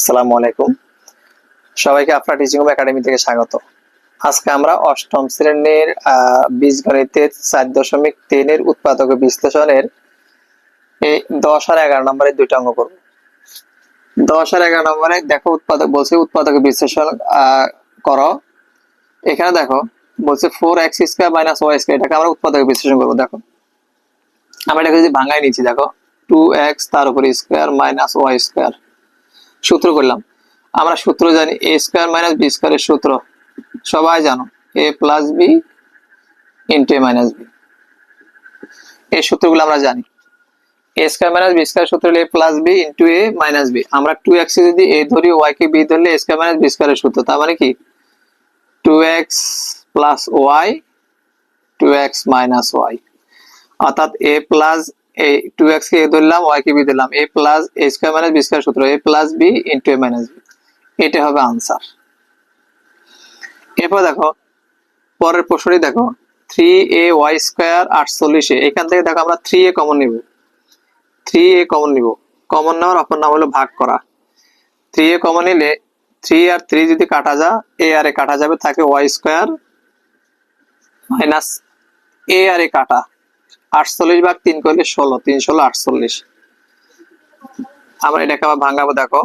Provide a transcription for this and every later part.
আসসালামু আলাইকুম। সবাইকে আপনার টিচিং একাডেমি থেকে স্বাগত। আজকে আমরা অষ্টম শ্রেণির বীজগণিতের চার দশমিক তিনের উৎপাদক বিশ্লেষণের এই দশ আর এগারো নম্বরের দুইটা অঙ্ক করব। দশ আর এগারো নম্বরে দেখো উৎপাদক, বলছে উৎপাদক বিশ্লেষণ করো। এখানে দেখো, বলছে four x square minus y square, এটাকে আমরা উৎপাদক বিশ্লেষণ করব, দেখো। আমরা এটাকে যদি ভাঙাই নিচ্ছি, দেখো, টু এক্স তার উপর স্কোয়ার মাইনাস ওয়াই স্কোয়ার। সূত্র করলাম। আমরা সূত্র জানি এ স্কোয়ার মাইনাস বি স্কোয়ারের সূত্র। সবাই জানো a plus b into a minus b এই সূত্রগুলো আমরা জানি। A square minus b square সূত্র a plus b into a minus b আমরা টু এক্স যদি এ ধরি ওয়াই কে বি ধরলে এ স্কোয়ার মাইনাস বি স্কোয়ারের সূত্র। তার মানে কি? Two x plus y two x minus y অর্থাৎ এ প্লাস এই টু এক্স কে ধরলাম ওয়াই কে বি ধরলাম a plus a square minus b square সূত্র a plus b into a minus b এটা হবে আনসার এরপর দেখো, পরের প্রশ্নটি দেখো থ্রি এ ওয়াই স্কোয়ার আটচল্লিশে এখান থেকে দেখো আমরা থ্রি এ কমন নিব। থ্রি এ কমন নিব। কমন নেওয়ার অপর নাম হলো ভাগ করা। থ্রি এ কমন নিলে থ্রি আর থ্রি যদি কাটা যা এ আর এ কাটা যাবে থাকে ওয়াই স্কোয়ার মাইনাস এ আর এ কাটা। আটচল্লিশ ভাগ তিন করলে ষোলো, তিন ষোলো, আটচল্লিশ। আমরা এটাকে আবার ভাঙাবো, দেখো।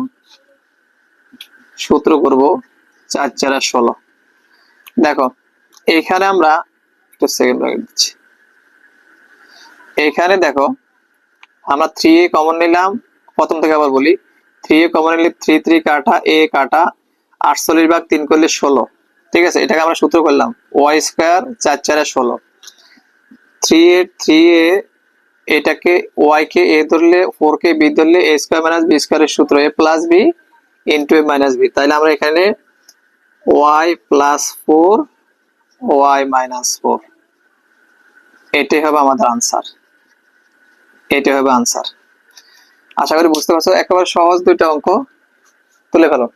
সূত্র করব, চার চার ষোলো। দেখো, এখানে আমরা একটু সেকেন্ড ব্র্যাকেট দিচ্ছি। এখানে দেখো, আমরা থ্রি এ কমন নিলাম। প্রথম থেকে আবার বলি থ্রি এ কমন নিলে থ্রি থ্রি কাটা এ কাটা, আটচল্লিশ ভাগ তিন করলে ষোলো। ঠিক আছে, এটাকে আমরা সূত্র করলাম ওয়াই স্কোয়ার চার চারে ষোলো। থ্রি এ থ্রি এ এটাকে ওয়াই কে এ ধরলে ফোর কে বি ধরলে এ স্কোয়ার মাইনাস বি স্কোয়ারের সূত্র a plus b into a minus b তাহলে আমরা এখানে y plus four y minus four এটাই হবে আমাদের আনসার এটাই হবে আনসার আশা করি বুঝতে পারছ। একেবারে সহজ দুইটা অঙ্ক তুলে ফেলো।